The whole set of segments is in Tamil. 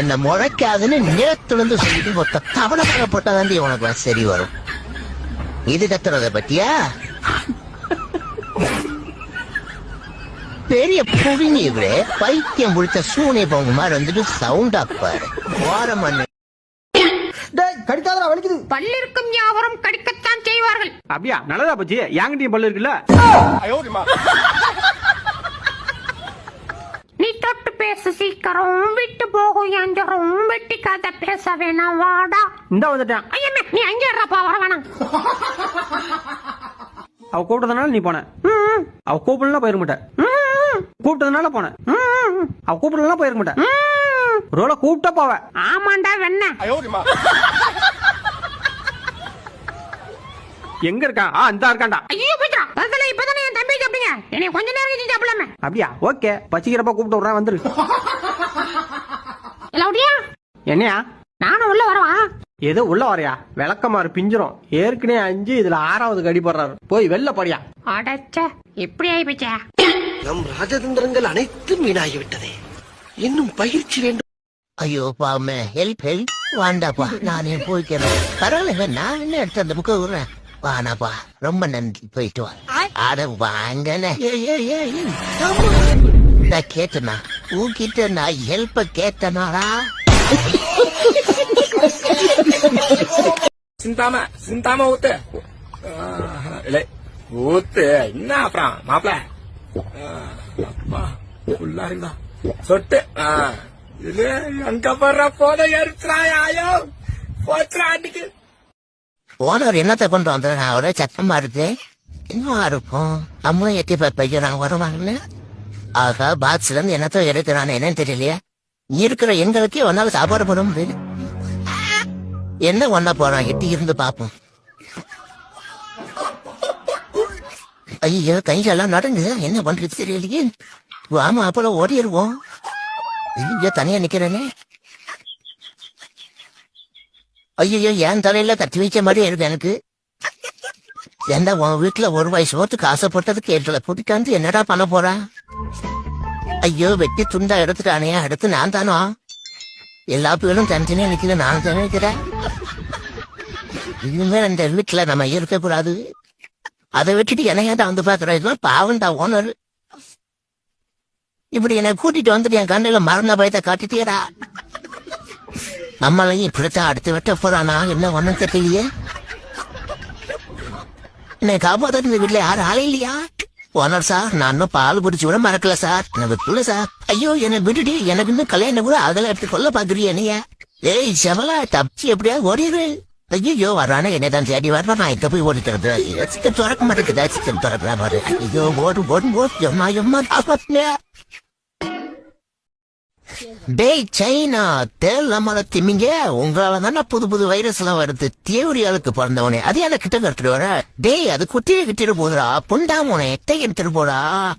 என்ன முளைக்காதுன்னு நேரத்துலேருந்து சொல்லிட்டு ஒத்த தவணை பண்ணப்பட்டதாண்டி உனக்கு சரி வரும். இது கத்துறத பத்தியா? பெரிய புழுங்கி இவரே பைத்தியம் பிடிச்ச சூனி பொங்க மாதிரி வந்துட்டு சவுண்ட் ஆப்பாரு ஓர மண்ணு டேய் கடிக்காதடா வலிக்குது. பல்லிருக்கும் யாவரும் கடிக்கத்தான் செய்வார்கள். அப்படியா? நல்லதா போச்சு? என்கிட்டயும் பல்லு இருக்குல்ல நீ தொட்டு பேச சீக்கிரம் விட்டு போகும். எஞ்சரும் வெட்டி கதை பேச வேணாம். வாடா. இந்த வந்துட்டேன். ஐயமே நீ அங்கே இருப்பா வர வேணாம். அவ கூப்பிட்டதுனால நீ போன. ம், அவ கூப்பிடலாம் போயிருக்க மாட்டேன். ம், கூப்பிட்டதுனால போனேன் ம், அவ கூப்பிடலாம் போயிருக்க மாட்டேன். ம். ரோல கூப்பிட்டா போவேன் ஆமாண்டா வெண்ண. எங்க இருக்கான் ஆ இந்த இருக்கான்டா. ஐயோ போய்டா பதில இப்பதானே என் தம்பி சாப்பிட்டீங்க? என்னை கொஞ்ச நேரம் சாப்பிடலாமே. அப்படியா? ஓகே. பச்சிக்கிறப்ப கூப்பிட்டு விடுறேன் வந்துரு. என்னையா? நானும் உள்ள வரவா? ஏதோ உள்ள வரையா? விளக்கமாறு பிஞ்சிரும். ஏற்கனவே அஞ்சு இதுல ஆறாவது கடி போடுறாரு. போய் வெளில போறியா அடச்சே இப்படி ஆயி போச்சே. நம் ராஜதந்திரங்கள் அனைத்தும் வீணாகிவிட்டதே. இன்னும் பயிற்சி வேண்டும். ஐயோ பாமே ஹெல்ப் ஹெல்ப் வாண்டாப்பா நானே போய்க்கிறேன். பரவாயில்ல நான் என்ன எடுத்து அந்த புக்கை விடுறேன்? வானாப்பா ரொம்ப நன்றி. போயிட்டு வா. அட வாங்கண்ணே. நான் கேட்டனா உன்கிட்ட நான் ஹெல்ப்ப கேட்டனாடா. சிந்தாம சிந்தாம ஊத்து. இல்லை ஊத்து. என்ன அப்புறம் மாப்பிள? அப்பா ஃபுல்லா இருந்தா. சொட்டு. இது அங்க போடுற போத எரிச்சுறாயோ போச்சுரா அன்னைக்கு. ஓனர் என்னத்தை கொண்டு வந்தேன் நான் ஒரே சத்தமா இருக்கு. இன்னும் இருக்கும்? நம்மளும் எட்டி பார்ப்பையோ நாங்க வருவாங்கன்னு ஆகா பாக்ஸ்ல இருந்து என்னத்தோ எடுக்கிறான் என்னன்னு தெரியலையே. நீ இருக்கிற எங்களுக்கே ஒன்னால சாப்பாடு போட முடியல. என்ன ஒன்னா போறான்? எட்டி இருந்து பாப்போம் ஐயோ கையெல்லாம் நடந்து என்ன பண்றது தெரியலையே. ஆமா அப்பல ஓடிடுவோம். ஐயோ தனியா நிக்கிறேனே. ஐயோ என் தலையில தட்டி வைச்ச மாதிரி இருக்கு எனக்கு. என்ன உன் வீட்டுல ஒரு வயசு ஓட்டுக்கு ஆசைப்பட்டதுக்கு கேட்டல புதுக்காந்து என்னடா பண்ண போற? ஐயோ வெட்டி துண்டா எடுத்துட்டானே அடுத்து நான் தானோ? எல்லா பேரும் தனித்தனியா நிக்கிற நான் தானே நிக்கிறேன் இனிமே இந்த வீட்டுல நம்ம இருக்க கூடாது. அதை விட்டுட்டு என்னையாட்ட வந்து பாக்குறேன் இதெல்லாம் பாவண்டா ஓனர். இப்படி என்னை கூட்டிட்டு வந்துட்டு என் கண்ணில மரண பயத்தை காட்டிட்டீரா நம்மளையும் இப்படித்தான் அடுத்து வெட்ட போறானா? என்ன ஒன்னும் தெரியலையே. என்னை காப்பாத்த இந்த வீட்டுல யாரும் ஆளே இல்லையா? ஓனர் சார் நான் இன்னும் பால் பிடிச்சி கூட மறக்கல சார். எனக்கு விட்டுல சார். ஐயோ என்னை விட்டுட்டு எனக்கு இன்னும் கல்யாணம் கூட அதெல்லாம் எடுத்து கொள்ள பாக்குறிய என்னைய ஏய் செவலா தப்பிச்சு எப்படியா ஓடிடு. ஐயோ வரானே என்னை தான் தேடி வர்றான் நான் எங்க போய் ஓடிக்கிறது? சிக்கன் திறக்க மாட்டேங்குதா. சிக்கன் திறக்கிறா பாரு. ஐயோ ஓடு ஓடு ஓடு. எம்மா எம்மா டேய் சைனா தேவையில்லாம திமிங்க உங்களால தானே புது புது வைரஸ் எல்லாம் வருது? தேவரியாளுக்கு பிறந்தவனே. அது என்ன கிட்ட கட்டுட்டு வர? டேய் அது குட்டியை கிட்டிட்டு போதுடா புண்டாமோனே எட்டை எடுத்துட்டு போடா.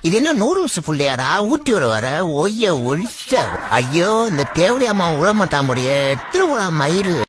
இது என்ன நூடுல்ஸ் புள்ளையாரா ஊட்டி வர வர ஒய்ய ஒழிச்ச. ஐயோ இந்த தேவடி அம்மா விட மாட்டா முடிய மயிறு.